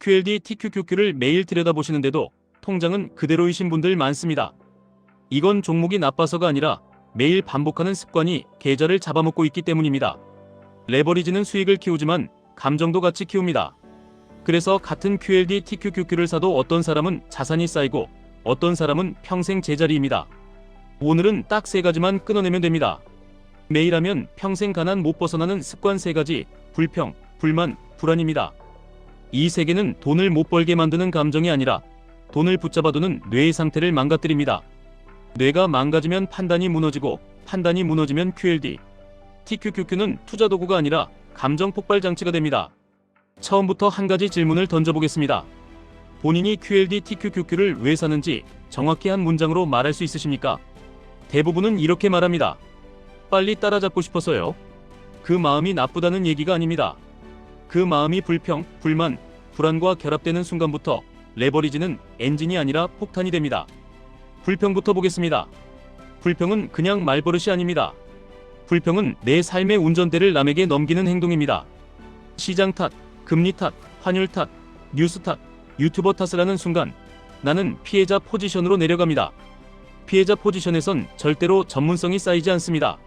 QLD TQQQ를 매일 들여다보시는데도 통장은 그대로이신 분들 많습니다. 이건 종목이 나빠서가 아니라 매일 반복하는 습관이 계좌를 잡아먹고 있기 때문입니다. 레버리지는 수익을 키우지만 감정도 같이 키웁니다. 그래서 같은 QLD TQQQ를 사도 어떤 사람은 자산이 쌓이고 어떤 사람은 평생 제자리입니다. 오늘은 딱 세 가지만 끊어내면 됩니다. 매일 하면 평생 가난 못 벗어나는 습관 세 가지 불평, 불만, 불안입니다. 이세 개는 돈을 못 벌게 만드는 감정이 아니라 돈을 붙잡아두는 뇌의 상태를 망가뜨립니다. 뇌가 망가지면 판단이 무너지고 판단이 무너지면 QLD, TQQQ는 투자 도구가 아니라 감정 폭발 장치가 됩니다. 처음부터 한 가지 질문을 던져보겠습니다. 본인이 QLD TQQQ를 왜 사는지 정확히 한 문장으로 말할 수 있으십니까? 대부분은 이렇게 말합니다. 빨리 따라잡고 싶어서요. 그 마음이 나쁘다는 얘기가 아닙니다. 그 마음이 불평, 불만, 불안과 결합되는 순간부터 레버리지는 엔진이 아니라 폭탄이 됩니다. 불평부터 보겠습니다. 불평은 그냥 말버릇이 아닙니다. 불평은 내 삶의 운전대를 남에게 넘기는 행동입니다. 시장 탓, 금리 탓, 환율 탓, 뉴스 탓, 유튜버 탓을 하는 순간 나는 피해자 포지션으로 내려갑니다. 피해자 포지션에선 절대로 전문성이 쌓이지 않습니다.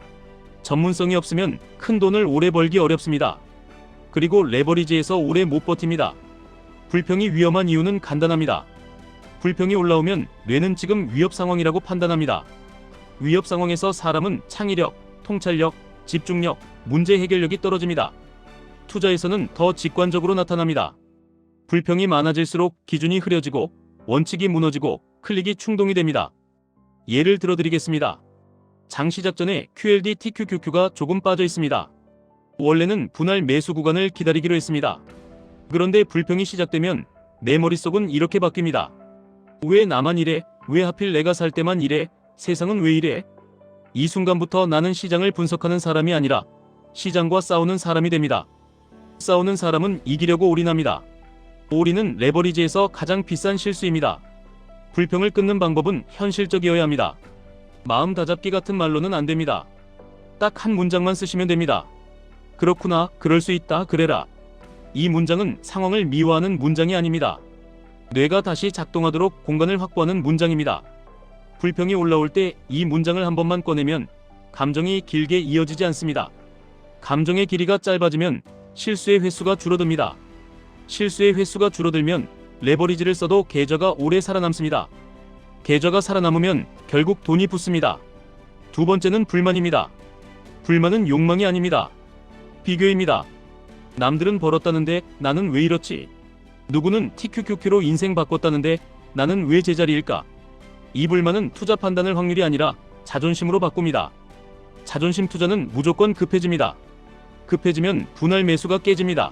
전문성이 없으면 큰 돈을 오래 벌기 어렵습니다. 그리고 레버리지에서 오래 못 버팁니다. 불평이 위험한 이유는 간단합니다. 불평이 올라오면 뇌는 지금 위협 상황이라고 판단합니다. 위협 상황에서 사람은 창의력, 통찰력, 집중력, 문제 해결력이 떨어집니다. 투자에서는 더 직관적으로 나타납니다. 불평이 많아질수록 기준이 흐려지고 원칙이 무너지고 클릭이 충동이 됩니다. 예를 들어 드리겠습니다. 장 시작 전에 QLD TQQQ가 조금 빠져 있습니다. 원래는 분할 매수 구간을 기다리기로 했습니다. 그런데 불평이 시작되면 내 머릿속은 이렇게 바뀝니다. 왜 나만 이래? 왜 하필 내가 살 때만 이래? 세상은 왜 이래? 이 순간부터 나는 시장을 분석하는 사람이 아니라 시장과 싸우는 사람이 됩니다. 싸우는 사람은 이기려고 올인합니다. 올인은 레버리지에서 가장 비싼 실수입니다. 불평을 끊는 방법은 현실적이어야 합니다. 마음 다잡기 같은 말로는 안 됩니다. 딱 한 문장만 쓰시면 됩니다. 그렇구나, 그럴 수 있다, 그래라. 이 문장은 상황을 미화하는 문장이 아닙니다. 뇌가 다시 작동하도록 공간을 확보하는 문장입니다. 불평이 올라올 때 이 문장을 한 번만 꺼내면 감정이 길게 이어지지 않습니다. 감정의 길이가 짧아지면 실수의 횟수가 줄어듭니다. 실수의 횟수가 줄어들면 레버리지를 써도 계좌가 오래 살아남습니다. 계좌가 살아남으면 결국 돈이 붙습니다. 두 번째는 불만입니다. 불만은 욕망이 아닙니다. 비교입니다. 남들은 벌었다는데 나는 왜 이렇지? 누구는 TQQQ로 인생 바꿨다는데 나는 왜 제자리일까? 이 불만은 투자 판단을 확률이 아니라 자존심으로 바꿉니다. 자존심 투자는 무조건 급해집니다. 급해지면 분할 매수가 깨집니다.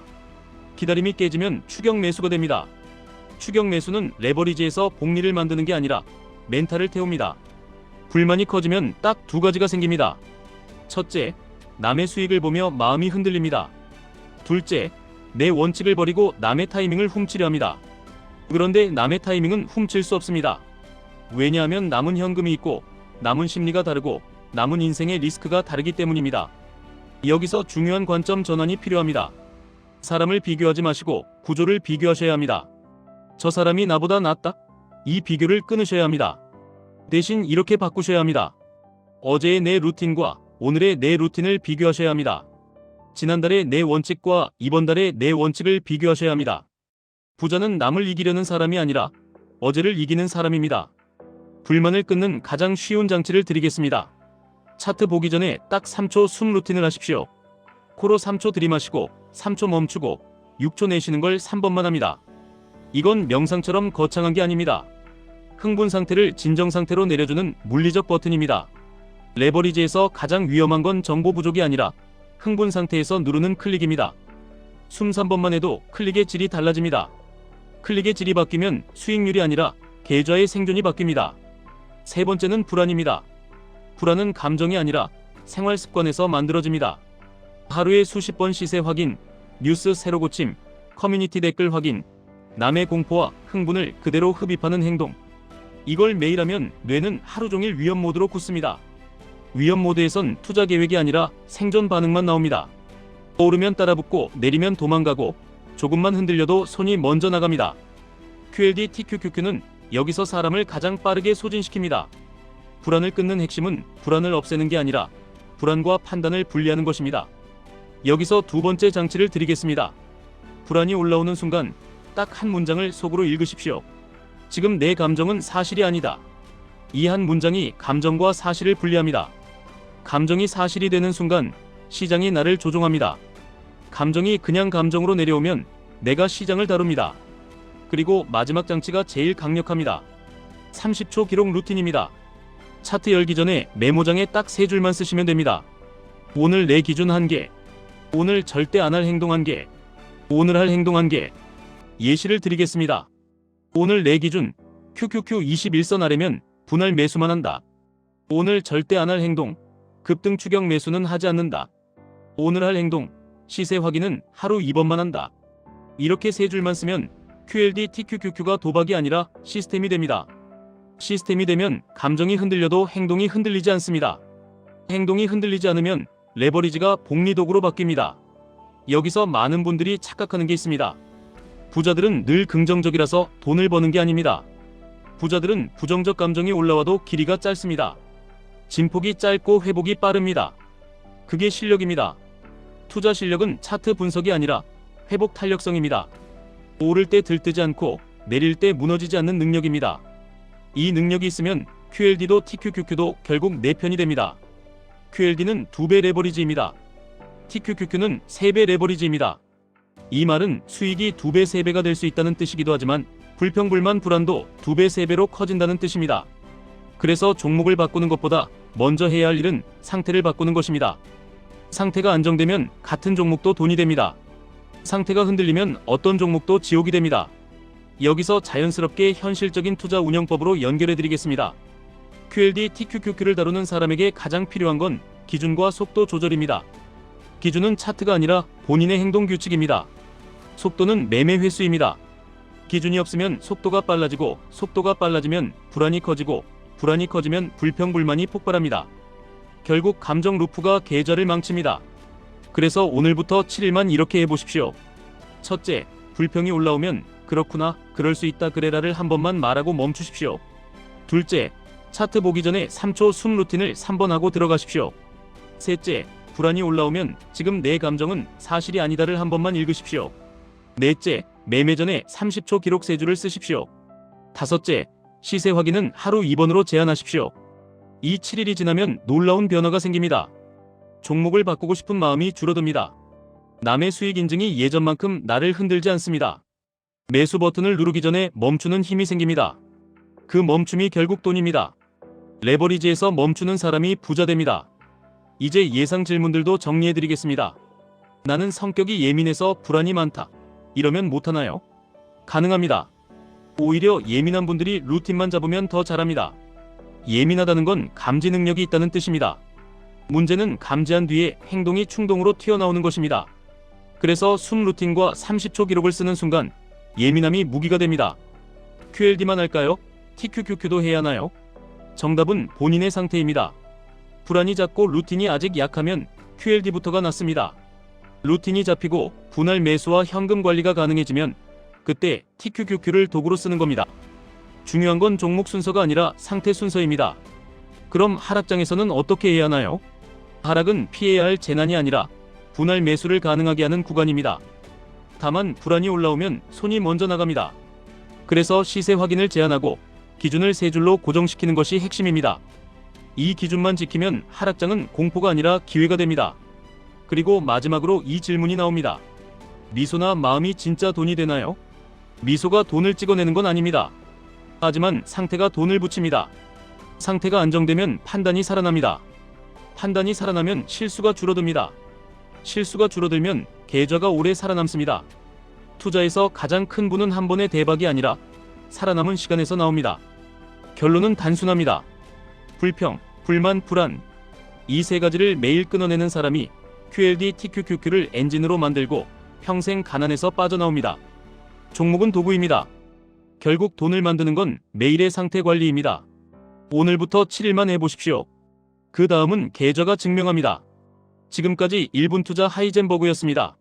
기다림이 깨지면 추격 매수가 됩니다. 추격 매수는 레버리지에서 복리를 만드는 게 아니라 멘탈을 태웁니다. 불만이 커지면 딱 두 가지가 생깁니다. 첫째, 남의 수익을 보며 마음이 흔들립니다. 둘째, 내 원칙을 버리고 남의 타이밍을 훔치려 합니다. 그런데 남의 타이밍은 훔칠 수 없습니다. 왜냐하면 남은 현금이 있고 남은 심리가 다르고 남은 인생의 리스크가 다르기 때문입니다. 여기서 중요한 관점 전환이 필요합니다. 사람을 비교하지 마시고 구조를 비교하셔야 합니다. 저 사람이 나보다 낫다? 이 비교를 끊으셔야 합니다. 대신 이렇게 바꾸셔야 합니다. 어제의 내 루틴과 오늘의 내 루틴을 비교하셔야 합니다. 지난달의 내 원칙과 이번 달의 내 원칙을 비교하셔야 합니다. 부자는 남을 이기려는 사람이 아니라 어제를 이기는 사람입니다. 불만을 끊는 가장 쉬운 장치를 드리겠습니다. 차트 보기 전에 딱 3초 숨 루틴을 하십시오. 코로 3초 들이마시고 3초 멈추고 6초 내쉬는 걸 3번만 합니다. 이건 명상처럼 거창한 게 아닙니다. 흥분 상태를 진정 상태로 내려주는 물리적 버튼입니다. 레버리지에서 가장 위험한 건 정보 부족이 아니라 흥분 상태에서 누르는 클릭입니다. 숨 3번만 해도 클릭의 질이 달라집니다. 클릭의 질이 바뀌면 수익률이 아니라 계좌의 생존이 바뀝니다. 세 번째는 불안입니다. 불안은 감정이 아니라 생활 습관에서 만들어집니다. 하루에 수십 번 시세 확인, 뉴스 새로 고침, 커뮤니티 댓글 확인, 남의 공포와 흥분을 그대로 흡입하는 행동. 이걸 매일 하면 뇌는 하루 종일 위험 모드로 굳습니다. 위험 모드에선 투자 계획이 아니라 생존 반응만 나옵니다. 오르면 따라붙고 내리면 도망가고 조금만 흔들려도 손이 먼저 나갑니다. QLD TQQQ는 여기서 사람을 가장 빠르게 소진시킵니다. 불안을 끊는 핵심은 불안을 없애는 게 아니라 불안과 판단을 분리하는 것입니다. 여기서 두 번째 장치를 드리겠습니다. 불안이 올라오는 순간 딱 한 문장을 속으로 읽으십시오. 지금 내 감정은 사실이 아니다. 이 한 문장이 감정과 사실을 분리합니다. 감정이 사실이 되는 순간 시장이 나를 조종합니다. 감정이 그냥 감정으로 내려오면 내가 시장을 다룹니다. 그리고 마지막 장치가 제일 강력합니다. 30초 기록 루틴입니다. 차트 열기 전에 메모장에 딱 세 줄만 쓰시면 됩니다. 오늘 내 기준 한 개. 오늘 절대 안 할 행동 한 개. 오늘 할 행동 한 개. 예시를 드리겠습니다. 오늘 내 기준 QQQ 21선 아래면 분할 매수만 한다. 오늘 절대 안 할 행동 급등 추격 매수는 하지 않는다. 오늘 할 행동 시세 확인은 하루 2번만 한다. 이렇게 세 줄만 쓰면 QLD TQQQ가 도박이 아니라 시스템이 됩니다. 시스템이 되면 감정이 흔들려도 행동이 흔들리지 않습니다. 행동이 흔들리지 않으면 레버리지가 복리도구로 바뀝니다. 여기서 많은 분들이 착각하는 게 있습니다. 부자들은 늘 긍정적이라서 돈을 버는 게 아닙니다. 부자들은 부정적 감정이 올라와도 길이가 짧습니다. 진폭이 짧고 회복이 빠릅니다. 그게 실력입니다. 투자 실력은 차트 분석이 아니라 회복 탄력성입니다. 오를 때 들뜨지 않고 내릴 때 무너지지 않는 능력입니다. 이 능력이 있으면 QLD도 TQQQ도 결국 내 편이 됩니다. QLD는 2배 레버리지입니다. TQQQ는 3배 레버리지입니다. 이 말은 수익이 2배, 3배가 될 수 있다는 뜻이기도 하지만 불평불만 불안도 2배, 3배로 커진다는 뜻입니다. 그래서 종목을 바꾸는 것보다 먼저 해야 할 일은 상태를 바꾸는 것입니다. 상태가 안정되면 같은 종목도 돈이 됩니다. 상태가 흔들리면 어떤 종목도 지옥이 됩니다. 여기서 자연스럽게 현실적인 투자 운영법으로 연결해 드리겠습니다. QLD TQQQ를 다루는 사람에게 가장 필요한 건 기준과 속도 조절입니다. 기준은 차트가 아니라 본인의 행동 규칙입니다. 속도는 매매 횟수입니다. 기준이 없으면 속도가 빨라지고 속도가 빨라지면 불안이 커지고 불안이 커지면 불평불만이 폭발합니다. 결국 감정 루프가 계좌를 망칩니다. 그래서 오늘부터 7일만 이렇게 해보십시오. 첫째, 불평이 올라오면 그렇구나, 그럴 수 있다 그래라를 한 번만 말하고 멈추십시오. 둘째, 차트 보기 전에 3초 숨 루틴을 3번 하고 들어가십시오. 셋째, 불안이 올라오면 지금 내 감정은 사실이 아니다를 한 번만 읽으십시오. 넷째, 매매 전에 30초 기록 세 줄을 쓰십시오. 다섯째, 시세 확인은 하루 2번으로 제한하십시오. 이 7일이 지나면 놀라운 변화가 생깁니다. 종목을 바꾸고 싶은 마음이 줄어듭니다. 남의 수익 인증이 예전만큼 나를 흔들지 않습니다. 매수 버튼을 누르기 전에 멈추는 힘이 생깁니다. 그 멈춤이 결국 돈입니다. 레버리지에서 멈추는 사람이 부자 됩니다. 이제 예상 질문들도 정리해 드리겠습니다. 나는 성격이 예민해서 불안이 많다. 이러면 못하나요? 가능합니다. 오히려 예민한 분들이 루틴만 잡으면 더 잘합니다. 예민하다는 건 감지 능력이 있다는 뜻입니다. 문제는 감지한 뒤에 행동이 충동으로 튀어나오는 것입니다. 그래서 숨 루틴과 30초 기록을 쓰는 순간 예민함이 무기가 됩니다. QLD만 할까요? TQQQ도 해야 하나요? 정답은 본인의 상태입니다. 불안이 작고 루틴이 아직 약하면 QLD부터가 낫습니다. 루틴이 잡히고 분할 매수와 현금 관리가 가능해지면 그때 TQQQ를 도구로 쓰는 겁니다. 중요한 건 종목 순서가 아니라 상태 순서입니다. 그럼 하락장에서는 어떻게 해야 하나요? 하락은 피해야 할 재난이 아니라 분할 매수를 가능하게 하는 구간입니다. 다만 불안이 올라오면 손이 먼저 나갑니다. 그래서 시세 확인을 제한하고 기준을 세 줄로 고정시키는 것이 핵심입니다. 이 기준만 지키면 하락장은 공포가 아니라 기회가 됩니다. 그리고 마지막으로 이 질문이 나옵니다. 미소나 마음이 진짜 돈이 되나요? 미소가 돈을 찍어내는 건 아닙니다. 하지만 상태가 돈을 붙입니다. 상태가 안정되면 판단이 살아납니다. 판단이 살아나면 실수가 줄어듭니다. 실수가 줄어들면 계좌가 오래 살아남습니다. 투자에서 가장 큰 분은 한 번의 대박이 아니라 살아남은 시간에서 나옵니다. 결론은 단순합니다. 불평, 불만, 불안. 이 세 가지를 매일 끊어내는 사람이 QLD TQQQ를 엔진으로 만들고 평생 가난에서 빠져나옵니다. 종목은 도구입니다. 결국 돈을 만드는 건 매일의 상태 관리입니다. 오늘부터 7일만 해보십시오. 그 다음은 계좌가 증명합니다. 지금까지 1분 투자 하이젠버그였습니다.